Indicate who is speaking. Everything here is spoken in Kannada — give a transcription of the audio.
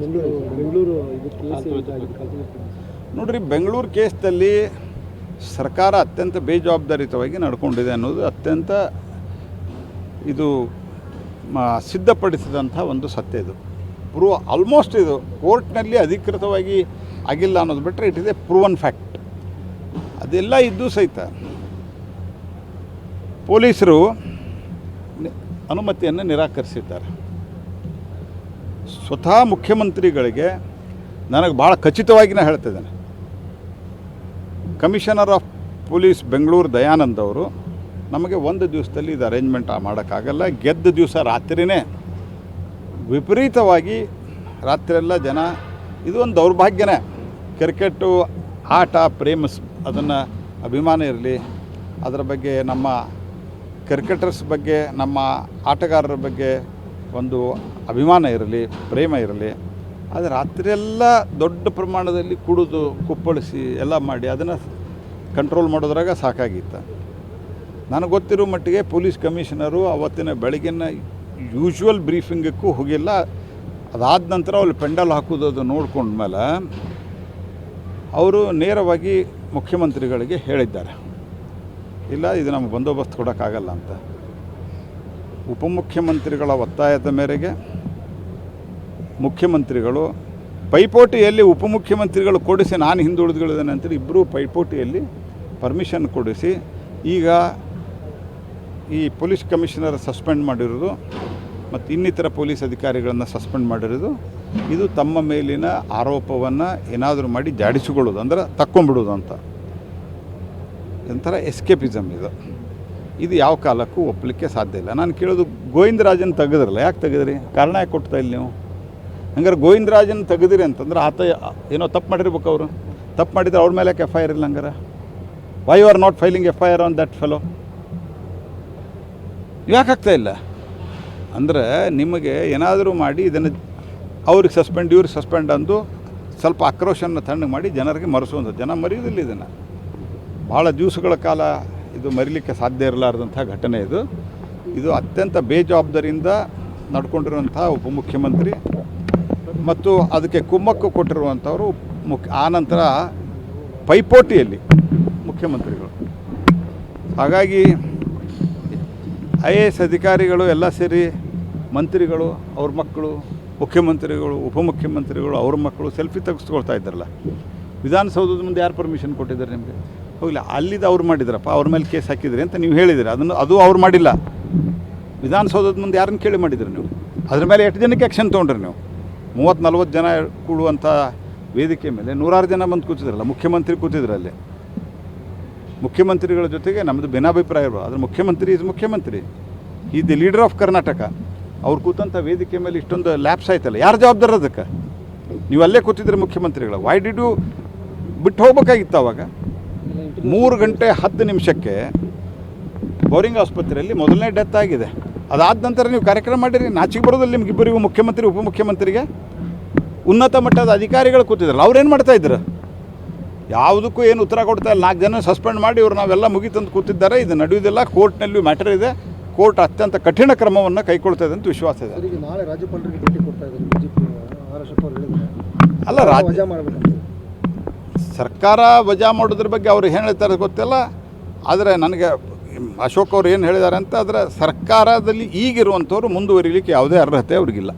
Speaker 1: ಬೆಂಗಳೂರು
Speaker 2: ನೋಡ್ರಿ ಬೆಂಗಳೂರು ಕೇಸ್ದಲ್ಲಿ ಸರ್ಕಾರ ಅತ್ಯಂತ ಬೇಜವಾಬ್ದಾರಿತವಾಗಿ ನಡ್ಕೊಂಡಿದೆ ಅನ್ನೋದು ಅತ್ಯಂತ ಇದು ಸಿದ್ಧಪಡಿಸಿದಂಥ ಒಂದು ಸತ್ಯ ಇದು. ಪ್ರೂವ್ ಆಲ್ಮೋಸ್ಟ್ ಇದು ಕೋರ್ಟ್ನಲ್ಲಿ ಅಧಿಕೃತವಾಗಿ ಆಗಿಲ್ಲ ಅನ್ನೋದು ಬಿಟ್ಟರೆ it is a proven fact ಅದೆಲ್ಲ ಇದ್ದು ಸಹಿತ ಪೊಲೀಸರು ಅನುಮತಿಯನ್ನು ನಿರಾಕರಿಸಿದ್ದಾರೆ. ಸ್ವತಃ ಮುಖ್ಯಮಂತ್ರಿಗಳಿಗೆ ನನಗೆ ಭಾಳ ಖಚಿತವಾಗಿ ನಾನು ಹೇಳ್ತಿದ್ದೇನೆ commissioner of police Bengaluru Dayanand ಅವರು ನಮಗೆ ಒಂದು ದಿವಸದಲ್ಲಿ ಇದು ಅರೇಂಜ್ಮೆಂಟ್ ಮಾಡೋಕ್ಕಾಗಲ್ಲ, ಗೆದ್ದ ದಿವಸ ರಾತ್ರಿನೇ ವಿಪರೀತವಾಗಿ ರಾತ್ರಿಯೆಲ್ಲ ಜನ, ಇದು ಒಂದು ದೌರ್ಭಾಗ್ಯನೇ. ಕ್ರಿಕೆಟು, ಆಟ, ಪ್ರೇಮ ಅದನ್ನು ಅಭಿಮಾನ ಇರಲಿ, ಅದರ ಬಗ್ಗೆ ನಮ್ಮ ಕ್ರಿಕೆಟರ್ಸ್ ಬಗ್ಗೆ, ನಮ್ಮ ಆಟಗಾರರ ಬಗ್ಗೆ ಒಂದು ಅಭಿಮಾನ ಇರಲಿ, ಪ್ರೇಮ ಇರಲಿ, ಆದರೆ ರಾತ್ರಿಯೆಲ್ಲ ದೊಡ್ಡ ಪ್ರಮಾಣದಲ್ಲಿ ಕುಡಿದು, ಕುಪ್ಪಳಿಸಿ ಎಲ್ಲ ಮಾಡಿ ಅದನ್ನು ಕಂಟ್ರೋಲ್ ಮಾಡೋದ್ರಾಗ ಸಾಕಾಗಿತ್ತು. ನನಗೆ ಗೊತ್ತಿರೋ ಮಟ್ಟಿಗೆ ಪೊಲೀಸ್ ಕಮಿಷನರು ಅವತ್ತಿನ ಬೆಳಗಿನ ಯೂಶ್ವಲ್ ಬ್ರೀಫಿಂಗಕ್ಕೂ ಹೋಗಿಲ್ಲ. ಅದಾದ ನಂತರ ಅಲ್ಲಿ ಪೆಂಡಲ್ ಹಾಕೋದು ಅದು ನೋಡ್ಕೊಂಡ್ಮೇಲೆ ಅವರು ನೇರವಾಗಿ ಮುಖ್ಯಮಂತ್ರಿಗಳಿಗೆ ಹೇಳಿದ್ದಾರೆ. ಇಲ್ಲ, ಇದು ನಮ್ಗೆ ಬಂದೋಬಸ್ತ್ ಕೊಡೋಕ್ಕಾಗಲ್ಲ ಅಂತ. ಉಪಮುಖ್ಯಮಂತ್ರಿಗಳ ಒತ್ತಾಯದ ಮೇರೆಗೆ ಮುಖ್ಯಮಂತ್ರಿಗಳು ಪೈಪೋಟಿಯಲ್ಲಿ ಉಪಮುಖ್ಯಮಂತ್ರಿಗಳು ಕೊಡಿಸಿ ನಾನು ಹಿಂದುಳಿದುಗಳಿದ್ದೇನೆ ಅಂತೇಳಿ ಇಬ್ಬರೂ ಪೈಪೋಟಿಯಲ್ಲಿ ಪರ್ಮಿಷನ್ ಕೊಡಿಸಿ ಈಗ ಈ ಪೊಲೀಸ್ ಕಮಿಷನರ್ ಸಸ್ಪೆಂಡ್ ಮಾಡಿರೋದು ಮತ್ತು ಇನ್ನಿತರ ಪೊಲೀಸ್ ಅಧಿಕಾರಿಗಳನ್ನು ಸಸ್ಪೆಂಡ್ ಮಾಡಿರೋದು. ಇದು ತಮ್ಮ ಮೇಲಿನ ಆರೋಪವನ್ನು ಏನಾದರೂ ಮಾಡಿ ಜಾಡಿಸಿಕೊಳ್ಳೋದು ಅಂದ್ರೆ ತಕ್ಕೊಂಬಿಡೋದು ಅಂತ. ಒಂಥರ ಎಸ್ಕೇಪಿಸಮ್ ಇದು. ಇದು ಯಾವ ಕಾಲಕ್ಕೂ ಒಪ್ಪಲಿಕ್ಕೆ ಸಾಧ್ಯ ಇಲ್ಲ. ನಾನು ಕೇಳೋದು ಗೋವಿಂದರಾಜನ್ ತೆಗೆದ್ರಲ್ಲ, ಯಾಕೆ ತೆಗೆದ್ರಿ? ಕಾರಣ ಯಾಕೆ ಕೊಡ್ತಾ ಇಲ್ಲ ನೀವು? ಹಂಗಾರೆ ಗೋವಿಂದರಾಜನ್ ತೆಗೆದಿರಿ ಅಂತಂದ್ರೆ ಆತ ಏನೋ ತಪ್ಪು ಮಾಡಿರ್ಬೇಕು ಅವರು. ತಪ್ಪು ಮಾಡಿದ್ರೆ ಅವ್ರ ಮೇಲೆ ಯಾಕೆ ಎಫ್ ಐ ಆರ್ ಇಲ್ಲ ಹಂಗಾರೆ? Why you are not filing F I R on that fellow ಯಾಕೆ ಆಗ್ತಾ ಇಲ್ಲ? ಅಂದರೆ ನಿಮಗೆ ಏನಾದರೂ ಮಾಡಿ ಇದನ್ನು ಅವ್ರಿಗೆ ಸಸ್ಪೆಂಡ್, ಇವ್ರಿಗೆ ಸಸ್ಪೆಂಡ್ ಅಂದು ಸ್ವಲ್ಪ ಆಕ್ರೋಶನ ತಣ್ಣಗೆ ಮಾಡಿ ಜನರಿಗೆ ಮರೆಸುವಂಥದ್ದು. ಜನ ಮರೆಯೋದಿಲ್ಲ ಇದನ್ನು. ಭಾಳ ದಿವಸಗಳ ಕಾಲ ಇದು ಮರಿಲಿಕ್ಕೆ ಸಾಧ್ಯ ಇರಲಾರ್ದಂಥ ಘಟನೆ ಇದು. ಇದು ಅತ್ಯಂತ ಬೇಜವಾಬ್ದಾರಿಯಿಂದ ನಡ್ಕೊಂಡಿರುವಂಥ ಉಪಮುಖ್ಯಮಂತ್ರಿ ಮತ್ತು ಅದಕ್ಕೆ ಕುಮ್ಮಕ್ಕು ಕೊಟ್ಟಿರುವಂಥವರು ಮುಖ್ಯ ಆನಂತರ ಪೈಪೋಟಿಯಲ್ಲಿ ಮುಖ್ಯಮಂತ್ರಿಗಳು. ಹಾಗಾಗಿ ಐ ಎ ಎಸ್ ಅಧಿಕಾರಿಗಳು ಎಲ್ಲ ಸೇರಿ ಮಂತ್ರಿಗಳು, ಅವ್ರ ಮಕ್ಕಳು, ಮುಖ್ಯಮಂತ್ರಿಗಳು, ಉಪಮುಖ್ಯಮಂತ್ರಿಗಳು, ಅವ್ರ ಮಕ್ಕಳು ಸೆಲ್ಫಿ ತೆಗೆಸ್ಕೊಳ್ತಾ ಇದ್ದಾರಲ್ಲ. ವಿಧಾನಸೌಧದ ಮುಂದೆ ಯಾರು ಪರ್ಮಿಷನ್ ಕೊಟ್ಟಿದ್ದಾರೆ ನಿಮಗೆ? ಹೋಗಲಿ ಅಲ್ಲಿದ್ದು ಅವ್ರು ಮಾಡಿದ್ರಪ್ಪ, ಅವ್ರ ಮೇಲೆ ಕೇಸ್ ಹಾಕಿದ್ರಿ ಅಂತ ನೀವು ಹೇಳಿದಿರಿ. ಅದನ್ನು ಅದು ಅವ್ರು ಮಾಡಿಲ್ಲ. ವಿಧಾನಸೌಧದ ಮುಂದೆ ಯಾರನ್ನು ಕೇಳಿ ಮಾಡಿದ್ರಿ ನೀವು? ಅದ್ರ ಮೇಲೆ ಎಷ್ಟು ಜನಕ್ಕೆ ಆ್ಯಕ್ಷನ್ ತೊಗೊಂಡ್ರಿ ನೀವು? ಮೂವತ್ತು ನಲ್ವತ್ತು ಜನ ಕೂಡುವಂಥ ವೇದಿಕೆ ಮೇಲೆ ನೂರಾರು ಜನ ಬಂದು ಕೂತಿದ್ರಲ್ಲ, ಮುಖ್ಯಮಂತ್ರಿ ಕೂತಿದ್ರು ಅಲ್ಲಿ. ಮುಖ್ಯಮಂತ್ರಿಗಳ ಜೊತೆಗೆ ನಮ್ಮದು ಭಿನ್ನಾಭಿಪ್ರಾಯ ಇರ್ಬೋದು. ಆದರೆ ಮುಖ್ಯಮಂತ್ರಿ ಇಸ್ ಮುಖ್ಯಮಂತ್ರಿ. ಈ ದಿ ಲೀಡರ್ ಆಫ್ ಕರ್ನಾಟಕ ಅವ್ರು ಕೂತಂಥ ವೇದಿಕೆ ಮೇಲೆ ಇಷ್ಟೊಂದು ಲ್ಯಾಪ್ಸ್ ಆಯ್ತಲ್ಲ, ಯಾರು ಜವಾಬ್ದಾರ ಅದಕ್ಕೆ? ನೀವು ಅಲ್ಲೇ ಕೂತಿದ್ರೆ ಮುಖ್ಯಮಂತ್ರಿಗಳು ವೈ ಡಿಡ್ ಯು ಬಿಟ್ಟು ಹೋಗ್ಬೇಕಾಗಿತ್ತು ಅವಾಗ? ಮೂರು ಗಂಟೆ ಹತ್ತು ನಿಮಿಷಕ್ಕೆ ಬೋರಿಂಗ್ ಆಸ್ಪತ್ರೆಯಲ್ಲಿ ಮೊದಲನೇ ಡೆತ್ ಆಗಿದೆ. ಅದಾದ ನಂತರ ನೀವು ಕಾರ್ಯಕ್ರಮ ಮಾಡಿರಿ. ನಾಚಿಗೆ ಬರೋದಿಲ್ಲ ನಿಮ್ಗಿಬ್ಬರಿಗೂ ಮುಖ್ಯಮಂತ್ರಿ ಉಪಮುಖ್ಯಮಂತ್ರಿಗೆ ಉನ್ನತ ಮಟ್ಟದ ಅಧಿಕಾರಿಗಳು ಕೂತಿದ್ರಲ್ಲ ಅವ್ರೇನು ಮಾಡ್ತಾ ಇದ್ರು? ಯಾವುದಕ್ಕೂ ಏನು ಉತ್ತರ ಕೊಡ್ತಾ ಇಲ್ಲ. ನಾಲ್ಕು ಜನ ಸಸ್ಪೆಂಡ್ ಮಾಡಿ ಇವ್ರು ನಾವೆಲ್ಲ ಮುಗಿತಂದು ಕೂತಿದ್ದಾರೆ. ಇದು ನಡೆಯುವುದಿಲ್ಲ. ಕೋರ್ಟ್ನಲ್ಲಿ ಮ್ಯಾಟರ್ ಇದೆ. ಕೋರ್ಟ್ ಅತ್ಯಂತ ಕಠಿಣ ಕ್ರಮವನ್ನು ಕೈಗೊಳ್ತಾ ಇದೆ ಅಂತ ವಿಶ್ವಾಸ ಇದೆ. ಅಲ್ಲ ರಾಜ್ಯ ಸರ್ಕಾರ ವಜಾ ಮಾಡೋದ್ರ ಬಗ್ಗೆ ಅವ್ರು ಏನು ಹೇಳ್ತಾರೆ ಗೊತ್ತಿಲ್ಲ, ಆದರೆ ನನಗೆ ಅಶೋಕ್ ಅವರು ಏನು ಹೇಳಿದ್ದಾರೆ ಅಂತ ಆದರೆ ಸರ್ಕಾರದಲ್ಲಿ ಈಗಿರುವಂಥವ್ರು ಮುಂದುವರಿಲಿಕ್ಕೆ ಯಾವುದೇ ಅರ್ಹತೆ ಅವ್ರಿಗಿಲ್ಲ.